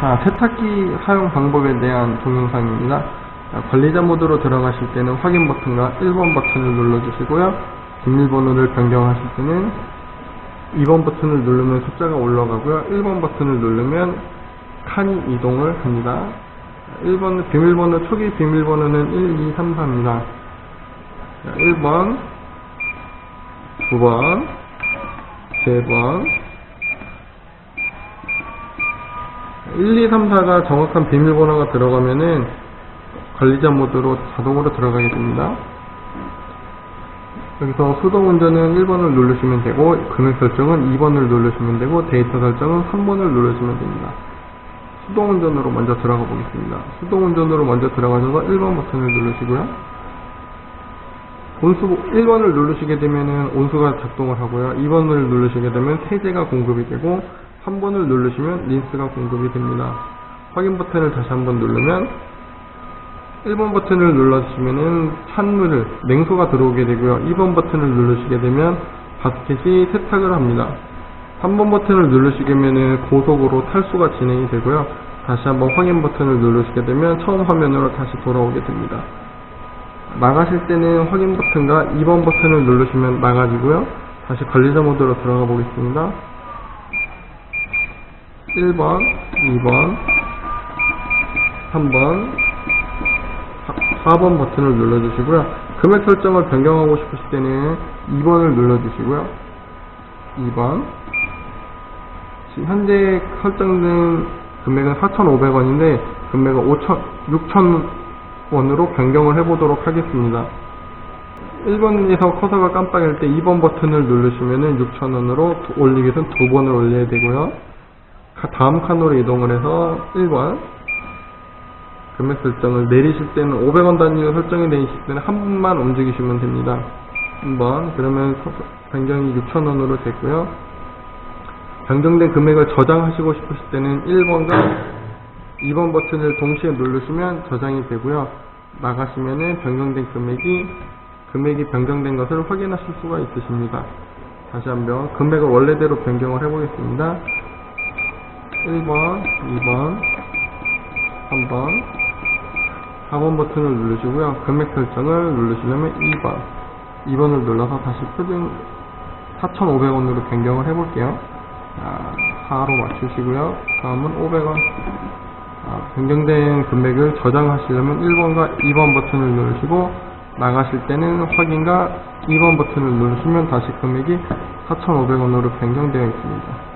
자, 세탁기 사용 방법에 대한 동영상입니다. 자, 관리자 모드로 들어가실 때는 확인 버튼과 1번 버튼을 눌러주시고요. 비밀번호를 변경하실 때는 2번 버튼을 누르면 숫자가 올라가고요. 1번 버튼을 누르면 칸이 이동을 합니다. 1번 비밀번호 초기 비밀번호는 1, 2, 3, 4입니다. 1번, 9번, 3번, 1, 2, 3, 4가 정확한 비밀 번호가 들어가면은 관리자 모드로 자동으로 들어가게 됩니다. 여기서 수동 운전은 1번을 누르시면 되고 금액 설정은 2번을 누르시면 되고 데이터 설정은 3번을 누르시면 됩니다. 수동 운전으로 먼저 들어가 보겠습니다. 수동 운전으로 먼저 들어가셔서 1번 버튼을 누르시고요. 온수 1번을 누르시게 되면은 온수가 작동을 하고요. 2번을 누르시게 되면 세제가 공급이 되고 3번을 누르시면 린스가 공급이 됩니다. 확인 버튼을 다시 한 번 누르면 1번 버튼을 눌러주시면은 찬물을 냉수가 들어오게 되고요. 2번 버튼을 누르시게 되면 바스켓이 세탁을 합니다. 3번 버튼을 누르시게 되면은 고속으로 탈수가 진행이 되고요. 다시 한번 확인 버튼을 누르시게 되면 처음 화면으로 다시 돌아오게 됩니다. 나가실 때는 확인 버튼과 2번 버튼을 누르시면 나가지고요. 다시 관리자 모드로 들어가 보겠습니다. 1번, 2번, 3번, 4번 버튼을 눌러주시고요. 금액 설정을 변경하고 싶으실 때는 2번을 눌러주시고요. 2번. 지금 현재 설정된 금액은 4,500원인데 금액은 5천, 6,000원으로 변경을 해보도록 하겠습니다. 1번에서 커서가 깜빡일 때 2번 버튼을 누르시면은 6,000원으로 올리기 위해서는 두 번을 올려야 되고요. 가- 다음 칸으로 이동을 해서 1번 금액 설정을 내리실 때는 500원 단위로 설정이 되어 있을 때는 한 번만 움직이시면 됩니다. 한번 그러면 서- 변경이 6,000원으로 됐고요. 변경된 금액을 저장하시고 싶으실 때는 1번과 2번 버튼을 동시에 누르시면 저장이 되고요. 나가시면은 변경된 금액이 금액이 변경된 것을 확인하실 수가 있으십니다. 다시 한번 금액을 원래대로 변경을 해보겠습니다. 1번, 2번, 3번, 4번 버튼을 누르시고요. 금액 설정을 누르시려면 2번, 2번을 눌러서 다시 표준 4,500원으로 변경을 해볼게요. 자, 4로 맞추시고요. 다음은 500원. 아, 변경된 금액을 저장하시려면 1번과 2번 버튼을 누르시고 나가실 때는 확인과 2번 버튼을 누르시면 다시 금액이 4,500원으로 변경되어 있습니다.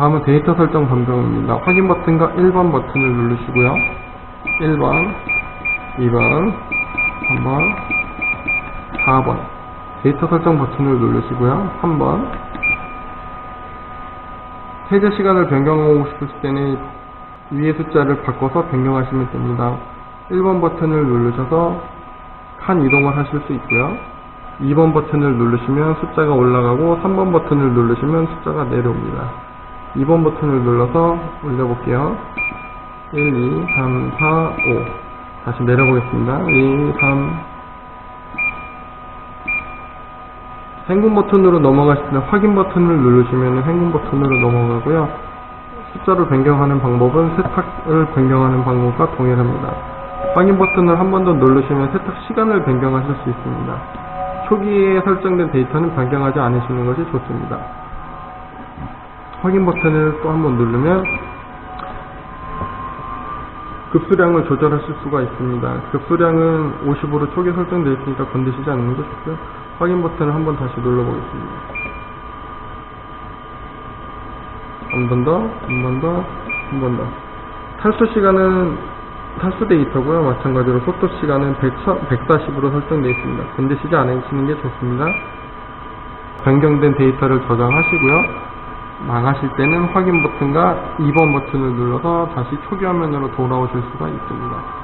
다음은 데이터 설정 변경입니다. 확인 버튼과 1번 버튼을 누르시고요. 1번, 2번, 3번, 4번. 데이터 설정 버튼을 누르시고요. 3번. 해제 시간을 변경하고 싶으실 때는 위의 숫자를 바꿔서 변경하시면 됩니다. 1번 버튼을 누르셔서 칸 이동을 하실 수 있고요. 2번 버튼을 누르시면 숫자가 올라가고 3번 버튼을 누르시면 숫자가 내려옵니다. 2번 버튼을 눌러서 올려볼게요. 1, 2, 3, 4, 5 다시 내려보겠습니다. 1, 2, 3 행군 버튼으로 넘어가실 때는 확인 버튼을 누르시면 행군 버튼으로 넘어가고요. 숫자를 변경하는 방법은 세탁을 변경하는 방법과 동일합니다. 확인 버튼을 한 번 더 누르시면 세탁 시간을 변경하실 수 있습니다. 초기에 설정된 데이터는 변경하지 않으시는 것이 좋습니다. 확인 버튼을 또 한 번 누르면 급수량을 조절하실 수가 있습니다. 급수량은 50으로 초기 설정되어 있으니까 건드시지 않는 게 좋고요. 확인 버튼을 한 번 다시 눌러보겠습니다. 한 번 더, 한 번 더, 한 번 더. 탈수 시간은 탈수 데이터고요. 마찬가지로 속도 시간은 100, 140으로 설정되어 있습니다. 건드시지 않으시는 게 좋습니다. 변경된 데이터를 저장하시고요. 나가실 때는 확인 버튼과 2번 버튼을 눌러서 다시 초기 화면으로 돌아오실 수가 있습니다.